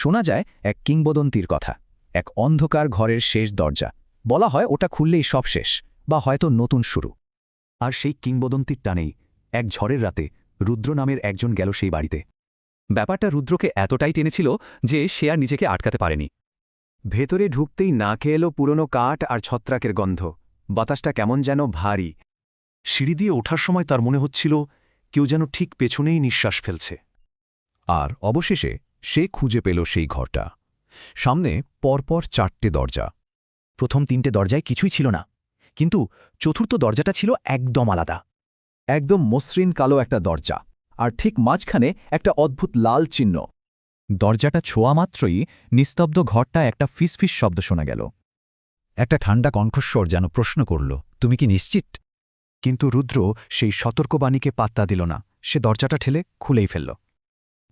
শোনা যায় এক কিংবদন্তির কথা, এক অন্ধকার ঘরের শেষ দরজা। বলা হয় ওটা খুললেই সব শেষ, বা হয়তো নতুন শুরু। আর সেই কিংবদন্তির টানেই এক ঝড়ের রাতে রুদ্র নামের একজন গেল সেই বাড়িতে। ব্যাপারটা রুদ্রকে এতটাই টেনেছিল যে সে আর নিজেকে আটকাতে পারেনি। ভেতরে ঢুকতেই নাকে এলো পুরনো কাঠ আর ছত্রাকের গন্ধ। বাতাসটা কেমন যেন ভারী। সিঁড়ি দিয়ে ওঠার সময় তার মনে হচ্ছিল কেউ যেন ঠিক পেছনেই নিঃশ্বাস ফেলছে। আর অবশেষে সে খুঁজে পেল সেই ঘরটা। সামনে পরপর চারটে দরজা। প্রথম তিনটে দরজায় কিছুই ছিল না, কিন্তু চতুর্থ দরজাটা ছিল একদম আলাদা। একদম মসৃণ কালো একটা দরজা, আর ঠিক মাঝখানে একটা অদ্ভুত লাল চিহ্ন। দরজাটা ছোঁয়া মাত্রই নিস্তব্ধ ঘরটা একটা ফিসফিস শব্দ শোনা গেল। একটা ঠান্ডা কণ্ঠস্বর যেন প্রশ্ন করল, তুমি কি নিশ্চিত? কিন্তু রুদ্র সেই সতর্কবাণীকে পাত্তা দিল না, সে দরজাটা ঠেলে খুলেই ফেলল।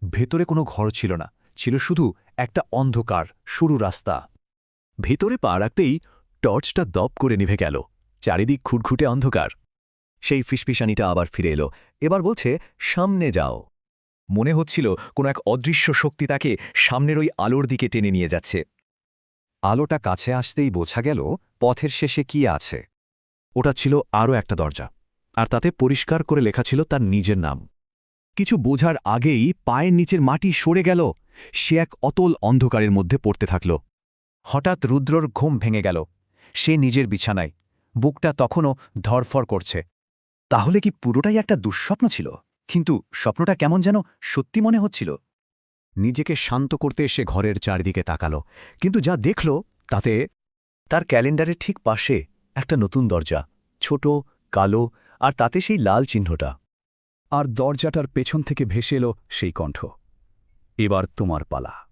ভেতরে কোনো ঘর ছিল না, ছিল শুধু একটা অন্ধকার, সরু রাস্তা। ভেতরে পা রাখতেই টর্চটা দপ করে নিভে গেল, চারিদিক খুটখুটে অন্ধকার। সেই ফিসফিসানিটা আবার ফিরে এলো, এবার বলছে, সামনে যাও। মনে হচ্ছিল কোনো এক অদৃশ্য শক্তি তাকে সামনের ওই আলোর দিকে টেনে নিয়ে যাচ্ছে। আলোটা কাছে আসতেই বোঝা গেল, পথের শেষে কি আছে। ওটা ছিল আরও একটা দরজা, আর তাতে পরিষ্কার করে লেখা ছিল তার নিজের নাম। কিছু বোঝার আগেই পায়ের নিচের মাটি সরে গেল। সে এক অতল অন্ধকারের মধ্যে পড়তে থাকল। হঠাৎ রুদ্রর ঘুম ভেঙে গেল। সে নিজের বিছানায়। বুকটা তখনও ধরফর করছে। তাহলে কি পুরোটাই একটা দুঃস্বপ্ন ছিল? কিন্তু স্বপ্নটা কেমন যেন সত্যি মনে হচ্ছিল। নিজেকে শান্ত করতে সে ঘরের চারদিকে তাকাল। কিন্তু যা দেখল, তাতে তার ক্যালেন্ডারের ঠিক পাশে একটা নতুন দরজা, ছোট, কালো, আর তাতে সেই লাল চিহ্নটা। আর দরজাটার পেছন থেকে ভেসে এলো সেই কণ্ঠ। এবার তোমার পালা।